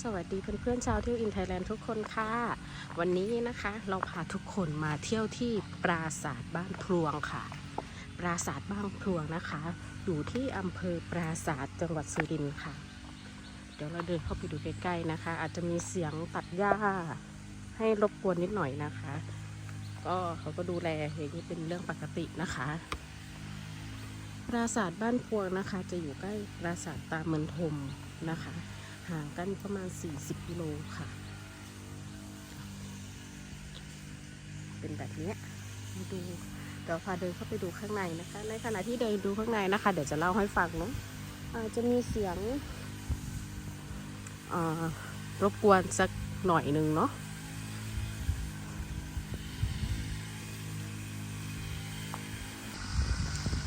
สวัสดีเพื่อนๆชาวเที่ยวอินไทยแลนด์ทุกคนค่ะ วันนี้นะคะเราพาทุกคนมาเที่ยวที่ปราสาทบ้านพลวงค่ะ ปราสาทบ้านพลวงนะคะ อยู่ที่อำเภอปราสาทจังหวัดสุรินทร์ค่ะ เดี๋ยวเราเดินเข้าไปดูใกล้ๆนะคะ อาจจะมีเสียงตัดหญ้าให้รบกวนนิดหน่อยนะคะ ก็เขาก็ดูแลอย่างนี้เป็นเรื่องปกตินะคะปราสาทบ้านพวงนะคะ จะอยู่ใกล้ปราสาทตาเมืองทมนะคะ ห่างกันประมาณ 40กิโลค่ะ เป็นแบบนี้มาดูเดี๋ยวพาเดินเข้าไปดูข้างในนะคะ ในขณะที่เดินดูข้างในนะคะ เดี๋ยวจะเล่าให้ฟังเนาะอาจจะมีเสียงรบกวนสักหน่อยหนึ่งเนาะ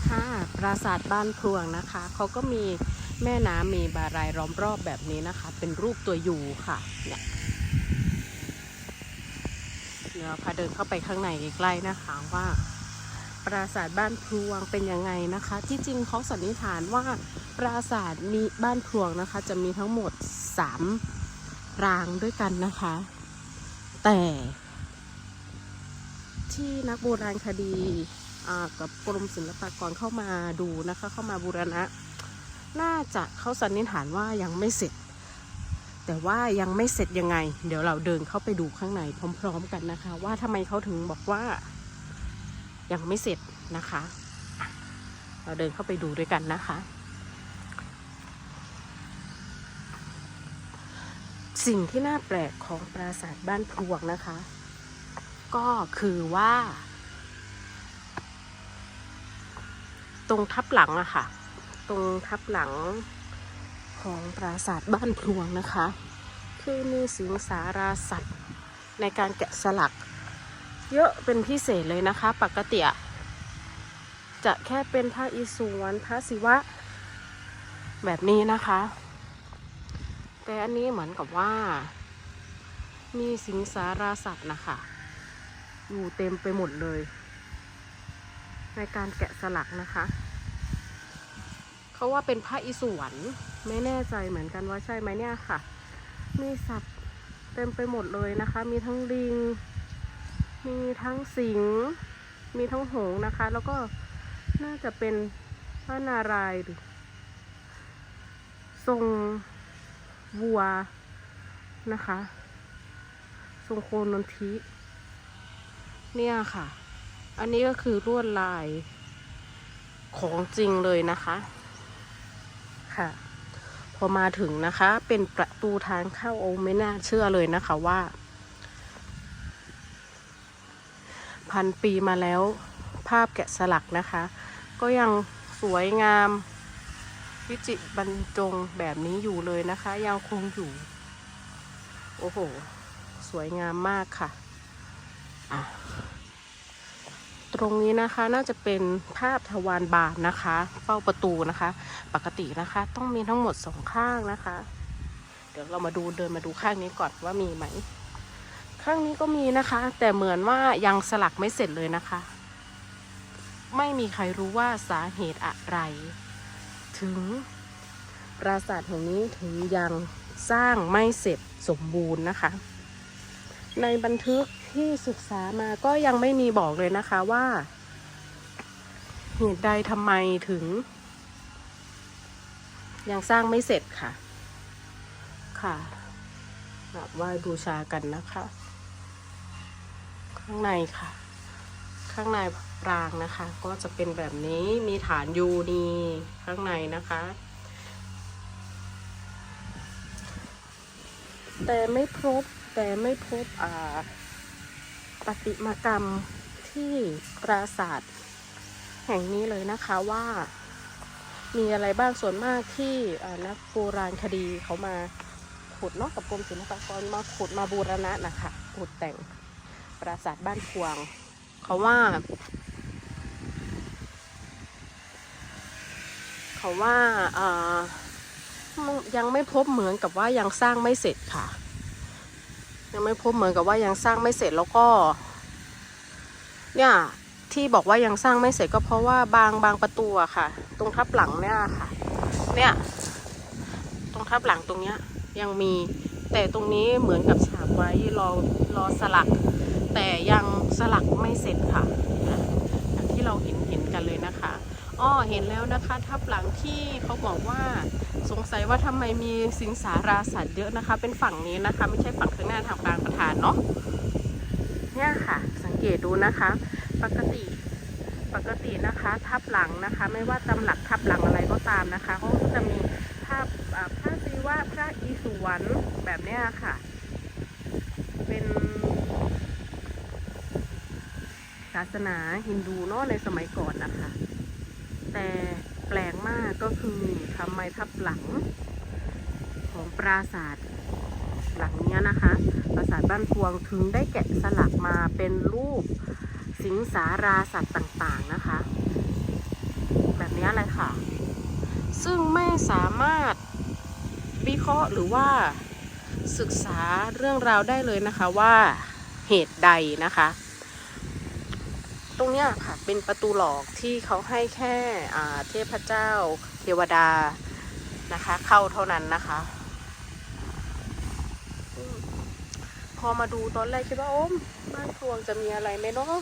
ค่ะปราสาทบ้านพลวงนะคะ เขาก็มี แม่น้ำมีบารายล้อมรอบแบบนี้นะคะ เป็นรูปตัวยูค่ะ เนี่ยเดี๋ยวพาเดินเข้าไปข้างในใกล้ๆนะคะว่าปราสาทบ้านพลวงเป็นยังไงนะคะ ที่จริงเขาสันนิษฐานว่าปราสาทมีบ้านพลวงนะคะ จะมีทั้งหมดสามรางด้วยกันนะคะ แต่ที่นักโบราณคดีกับกรมศิลปากรเข้ามาดูนะคะ เข้ามาบูรณะ น่าจะเขาสันนิษฐานว่ายังไม่เสร็จ แต่ว่ายังไม่เสร็จยังไง เดี๋ยวเราเดินเข้าไปดูข้างในพร้อม ๆ กันนะคะ ว่าทำไมเขาถึงบอกว่า ยังไม่เสร็จนะคะ เราเดินเข้าไปดูด้วยกันนะคะ สิ่งที่น่าแปลกของปราสาทบ้านพลวงนะคะ ก็คือว่า ตรงทับหลังอะค่ะ ตรงทับหลังของปราสาทบ้านพลวงนะคะ คือมีสิงสาราสัตว์ในการแกะสลัก เยอะเป็นพิเศษเลยนะคะ ปกติจะแค่เป็นพระอิศวรพระศิวะ แบบนี้นะคะ แต่อันนี้เหมือนกับว่า มีสิงสาราสัตว์นะคะอยู่เต็มไปหมดเลย ในการแกะสลักนะคะ เขาว่าเป็นพระอิศวรไม่แน่ใจเหมือนกันว่าใช่ไหมเนี่ยค่ะ มีสัตว์เต็มไปหมดเลยนะคะ มีทั้งลิง มีทั้งสิง มีทั้งหงนะคะ แล้วก็น่าจะเป็นพระนารายณ์ทรงวัวนะคะ ทรงโคนนทิ เนี่ยค่ะ อันนี้ก็คือลวดลายของจริงเลยนะคะ ค่ะ พอมาถึงนะคะ เป็นประตูทางเข้าโอไม่น่าเชื่อเลยนะคะว่า พันปีมาแล้ว ภาพแกะสลักนะคะ ก็ยังสวยงาม วิจิตรบรรจงแบบนี้อยู่เลยนะคะ ยังคงอยู่ โอ้โห สวยงามมากค่ะ อะ ตรงนี้นะคะน่าจะเป็นภาพทวารบานนะคะ เฝ้าประตูนะคะ ปกตินะคะ ต้องมีทั้งหมดสองข้างนะคะ เดี๋ยวเรามาดูเดินมาดูข้างนี้ก่อนว่ามีไหม ข้างนี้ก็มีนะคะ แต่เหมือนว่ายังสลักไม่เสร็จเลยนะคะ ไม่มีใครรู้ว่าสาเหตุอะไร ถึงปราสาทแห่งนี้ถึงยังสร้างไม่เสร็จสมบูรณ์นะคะ ในบันทึก ที่ศึกษามาก็ยังไม่มีบอกเลยนะคะว่าเหตุใดทำไมถึง ยังสร้างไม่เสร็จค่ะ ค่ะกราบไหว้บูชากันนะคะ ข้างในค่ะ ข้างในปรางนะคะ ก็จะเป็นแบบนี้มีฐานยูนีข้างในนะคะ แต่ไม่พบแต่ไม่พบอ่า ปฏิมากรรมที่ปราสาทแห่งนี้เลยนะคะว่ามีอะไรบ้างส่วนมากที่นักโบราณคดีเขามาขุดนาะกับกรมศิลปากรมาขุดมาบูรณะนะคะขุดแต่งปราสาทบ้านพวง เขาว่า เขาว่าอ่ายังไม่พบเหมือนกับว่ายังสร้างไม่เสร็จค่ะ ยังไม่พบเหมือนกับว่ายังสร้างไม่เสร็จแล้วก็ เนี่ยที่บอกว่ายังสร้างไม่เสร็จก็เพราะว่าบางบางประตูอะค่ะ ตรงทับหลังเนี่ยค่ะ เนี่ย ตรงทับหลังตรงเนี้ย ยังมีแต่ตรงนี้เหมือนกับฉาบไว้รอรอสลัก แต่ยังสลักไม่เสร็จค่ะอย่างที่เราเห็นเห็นกันเลยนะคะ อ้อเห็นแล้วนะคะทับหลังที่เขาบอกว่าสงสัยว่าทำไมมีสิงสาราสัตว์เยอะนะคะ เป็นฝั่งนี้นะคะ ไม่ใช่ฝั่งข้างหน้าทางกลางประธานเนาะเนี่ยค่ะ สังเกตดูนะคะ ปกติปกตินะคะ ทับหลังนะคะ ไม่ว่าตำหลักทับหลังอะไรก็ตามนะคะเขาจะมีภาพอ่าพระศิวะพระอิศวรแบบเนี้ยค่ะ เป็นศาสนาฮินดูเนาะในสมัยก่อนนะคะ แต่แปลกมากก็คือทำไมทับหลังของปราสาทหลังเนี้ยนะคะ ปราสาทบ้านพวงถึงได้แกะสลักมาเป็นรูปสิงสาราสัตว์ต่างๆนะคะ แบบนี้เลยค่ะ ซึ่งไม่สามารถวิเคราะห์หรือว่าศึกษาเรื่องราวได้เลยนะคะว่าเหตุใดนะคะ ตรงเนี้ยค่ะเป็นประตูหลอกที่เขาให้แค่เทพเจ้าเทวดานะคะ เข้าเท่านั้นนะคะอพอมาดูตอนแรกคิดว่าโอ้มบ้านพวงจะมีอะไรไหมเนาะ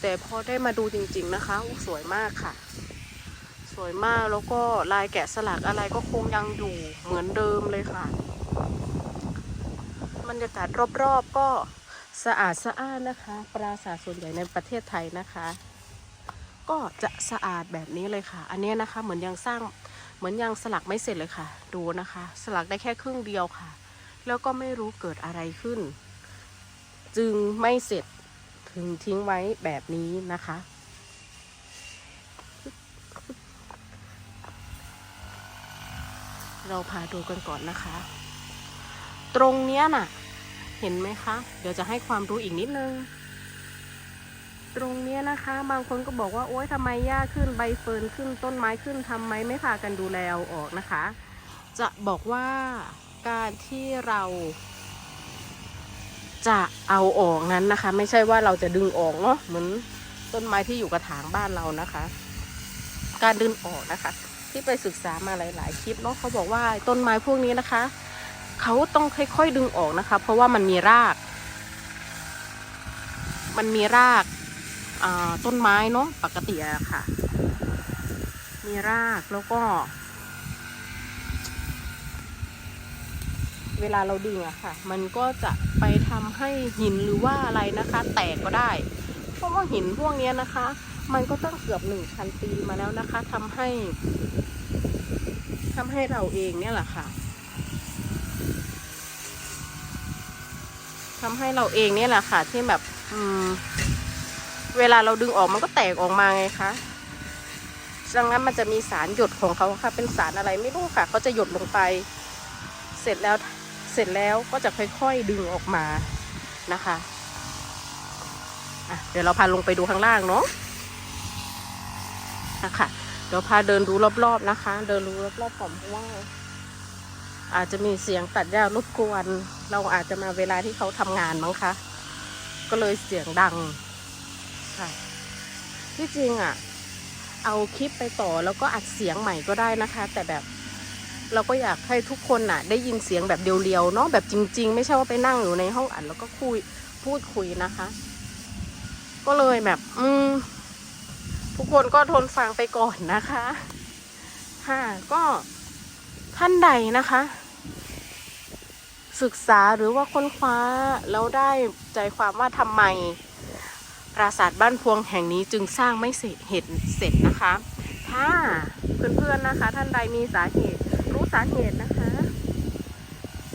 แต่พอได้มาดูจริง ๆนะคะสวยมากค่ะ สวยมากแล้วก็ลายแกะสลักอะไรก็คงยังอยู่เหมือนเดิมเลยค่ะบรรยากาศรอบๆก็ สะอาดสะอ้านนะคะปราสาทส่วนใหญ่ในประเทศไทยนะคะ ก็จะสะอาดแบบนี้เลยค่ะ อันนี้นะคะเหมือนยังสร้างเหมือนยังสลักไม่เสร็จเลยค่ะ ดูนะคะ สลักได้แค่ครึ่งเดียวค่ะ แล้วก็ไม่รู้เกิดอะไรขึ้น จึงไม่เสร็จถึงทิ้งไว้แบบนี้นะคะเราพาดูกันก่อนนะคะ ตรงเนี้ยน่ะ เห็นไหมคะ เดี๋ยวจะให้ความรู้อีกนิดนึง ตรงเนี้ยนะคะ บางคนก็บอกว่าโอ๊ยทำไมหญ้าขึ้นใบเฟิร์นขึ้นต้นไม้ขึ้นทำไมไม่พากันดูแลเอาออกนะคะ จะบอกว่าการที่เราจะเอาออกนั้นนะคะ ไม่ใช่ว่าเราจะดึงออกเนาะเหมือนต้นไม้ที่อยู่กระถางบ้านเรานะคะ การดึงออกนะคะ ที่ไปศึกษามาหลาย ๆ คลิปเนาะเขาบอกว่าต้นไม้พวกนี้นะคะ เขาต้องค่อยๆดึงออกนะคะ เพราะว่ามันมีราก มันมีรากาต้นไม้เนาะปกติอะค่ะ มีรากแล้วก็ เวลาเราดึงอะค่ะ มันก็จะไปทำให้หินหรือว่าอะไรนะคะ แตกก็ได้ เพราะว่าหินพวกเนี้ยนะคะ มันก็ต้องเกือบหนึ่งพันปีมาแล้วนะคะทำให้ทำให้เราเองเนี่ยแหละค่ะ ทำให้เราเองเนี่ยแหละค่ะ ที่แบบอืมเวลาเราดึงออกมันก็แตกออกมาไงคะดังนั้นมันจะมีสารหยดของเขาค่ะ เป็นสารอะไรไม่รู้ค่ะเขาจะหยดลงไป เสร็จแล้วเสร็จแล้วก็จะค่อยๆดึงออกมานะคะะเดี๋ยวเราพาลงไปดูข้างล่างเนาะนะคะเดี๋ยวพาเดินดูรอบๆนะคะ เดินดูรอบๆก่อนเพราะว่า อาจจะมีเสียงตัดหญ้ารบกวน เราอาจจะมาเวลาที่เขาทำงานมั้งคะ ก็เลยเสียงดังค่ะ ที่จริงอะ่ะ เอาคลิปไปต่อแล้วก็อัดเสียงใหม่ก็ได้นะคะ แต่แบบเราก็อยากให้ทุกคนน่ะ ได้ยินเสียงแบบเดียวๆเนาะแบบจริง ๆ ไม่ใช่ว่าไปนั่งอยู่ในห้องอัดแล้วก็คุยพูดคุยนะคะ ก็เลยแบบ อืมทุกคนก็ทนฟังไปก่อนนะคะ ค่ะ ก็ท่านใดนะคะ ศึกษาหรือว่าค้นคว้าแล้วได้ใจความว่าทำไม ปราสาทบ้านพวงแห่งนี้จึงสร้างไม่เสร็จเหตุเสร็จนะคะ ถ้าเพื่อนๆนะคะ ท่านใดมีสาเหตุ รู้สาเหตุนะคะ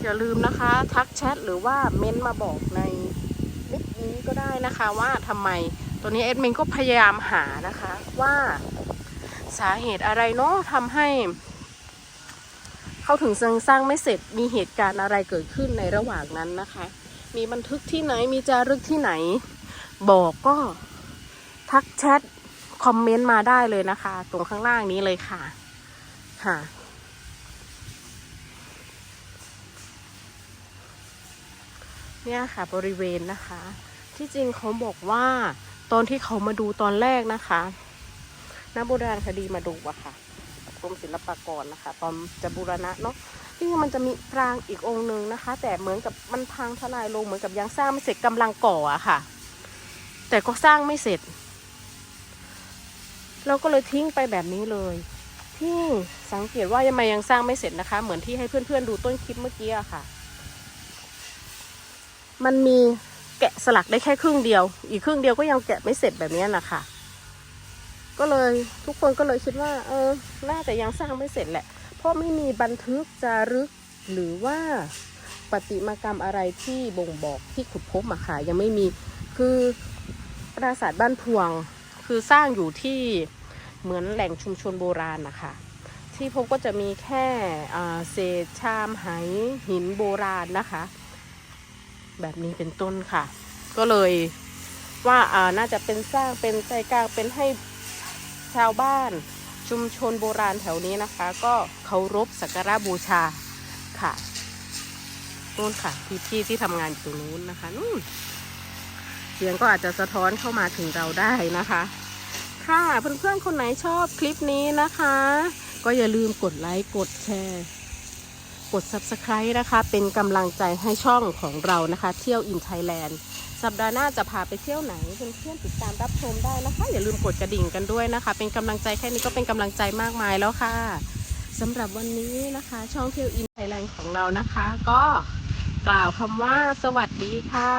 อย่าลืมนะคะ ทักแชทหรือว่าเม้นมาบอกในคลิปนี้ก็ได้นะคะว่าทำไมตัวนี้เอ็ดมินก็พยายามหานะคะว่าสาเหตุอะไรเนาะทำให้ เขาถึงสร้างสร้างไม่เสร็จมีเหตุการณ์อะไรเกิดขึ้นในระหว่างนั้นนะคะ มีบันทึกที่ไหนมีจารึกที่ไหน บอกก็ทักแชทคอมเมนต์มาได้เลยนะคะ ตรงข้างล่างนี้เลยค่ะค่ะเนี่ยค่ะบริเวณนะคะ ที่จริงเขาบอกว่าตอนที่เขามาดูตอนแรกนะคะนักโบราณคดีมาดูอะค่ะ รมศิลปากรนะคะ ตอนจะบูรณะเนาะที่มันจะมีปรางอีกองค์หนึ่งนะคะ แต่เหมือนกับมันพังทลายลงเหมือนกับยังสร้างไม่เสร็จกำลังก่ออะค่ะ แต่ก็สร้างไม่เสร็จ เราก็เลยทิ้งไปแบบนี้เลยที่สังเกตว่ายังไงยังสร้างไม่เสร็จนะคะ เหมือนที่ให้เพื่อนๆดูต้นคลิปเมื่อกี้อะค่ะ มันมีแกะสลักได้แค่ครึ่งเดียว อีกครึ่งเดียวก็ยังแกะไม่เสร็จแบบนี้นะคะ ก็เลยทุกคนก็เลยคิดว่า เออ น่าจะยังสร้างไม่เสร็จแหละ เพราะไม่มีบันทึกจารึกหรือว่าปฏิมากรรมอะไรที่บ่งบอกที่ขุดพบอะค่ะยังไม่มีคือปราสาทบ้านพวง คือสร้างอยู่ที่เหมือนแหล่งชุมชนโบราณนะคะที่พบก็จะมีแค่เศษชามไหหินโบราณนะคะ แบบนี้เป็นต้นค่ะ ก็เลยว่าอ่าน่าจะเป็นสร้างเป็นใจกลางเป็นให้ ชาวบ้านชุมชนโบราณแถวนี้นะคะ ก็เคารพสักการะบูชาค่ะนู่นค่ะพี่พี่ที่ทำงานอยู่ตรงนู้นนะคะนู่นเสียงก็อาจจะสะท้อนเข้ามาถึงเราได้นะคะ ค่ะเพื่อนๆคนไหนชอบคลิปนี้นะคะ ก็อย่าลืมกดไลค์กดแชร์ กด subscribe นะคะ เป็นกำลังใจให้ช่องของเรานะคะ เที่ยวอินไทยแลนด์สัปดาห์หน้าจะพาไปเที่ยวไหนเพื่อนๆติดตามรับชมได้นะคะ อย่าลืมกดกระดิ่งกันด้วยนะคะ เป็นกำลังใจแค่นี้ก็เป็นกำลังใจมากมายแล้วค่ะสำหรับวันนี้นะคะ ช่องเที่ยวอินไทยแลนด์ของเรานะคะ ก็กล่าวคำว่าสวัสดีค่ะ